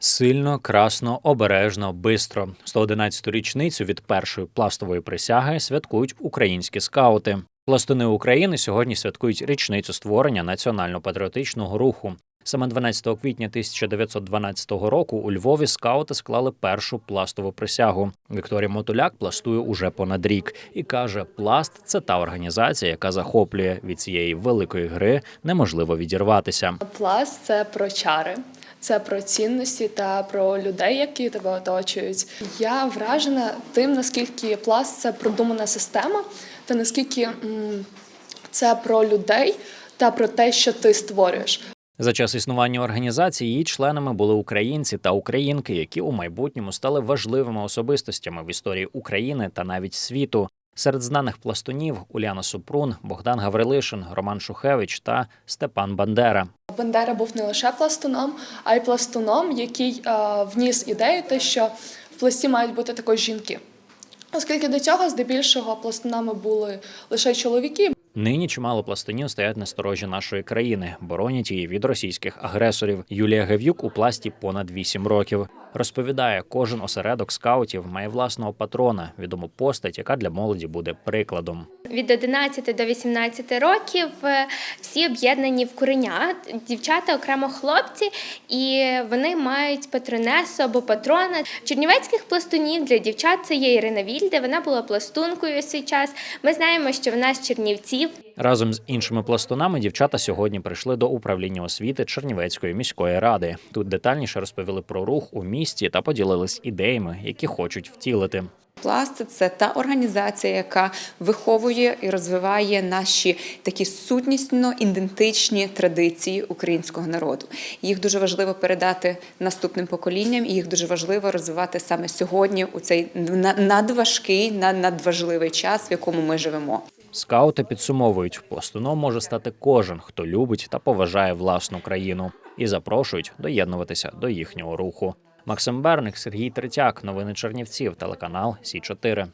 Сильно, красно, обережно, бистро. 111-ту річницю від першої пластової присяги святкують українські скаути. Пластуни України сьогодні святкують річницю створення національно-патріотичного руху. Саме 12 квітня 1912 року у Львові скаути склали першу пластову присягу. Вікторія Мотуляк пластує уже понад рік і каже: пласт це та організація, яка захоплює від цієї великої гри неможливо відірватися. Пласт це про чари, це про цінності та про людей, які тебе оточують. Я вражена тим, наскільки пласт це продумана система, та наскільки це про людей та про те, що ти створюєш. За час існування організації її членами були українці та українки, які у майбутньому стали важливими особистостями в історії України та навіть світу. Серед знаних пластунів Уляна Супрун, Богдан Гаврилишин, Роман Шухевич та Степан Бандера. Бандера був не лише пластуном, а й пластуном, який е, вніс ідею, те, що в пласті мають бути також жінки. Оскільки до цього здебільшого пластунами були лише чоловіки, Нині чимало пластунів стоять на сторожі нашої країни, боронять її від російських агресорів. Юлія Гев'юк у пласті понад 8 років. Розповідає, кожен осередок скаутів має власного патрона, відому постать, яка для молоді буде прикладом. Від 11 до 18 років е, всі об'єднані в куреня, дівчата окремо хлопці, і вони мають патронесу або патрона. Чернівецьких пластунів для дівчат це є Ірина Вільде. Вона була пластункою свій час. Ми знаємо, що вона з Чернівців. Разом з іншими пластунами дівчата сьогодні прийшли до управління освіти Чернівецької міської ради. Тут детальніше розповіли про рух у місті та поділились ідеями, які хочуть втілити. Пласт це та організація, яка виховує і розвиває наші такі сутнісно ідентичні традиції українського народу. Їх дуже важливо передати наступним поколінням, і їх дуже важливо розвивати саме сьогодні у цей на- надважкий, на- надважливий час, в якому ми живемо. Скаути підсумовують, пластуном може стати кожен, хто любить та поважає власну країну, і запрошують доєднуватися до їхнього руху. Максим Берник, Сергій Третяк, новини Чернівців, телеканал Сі 4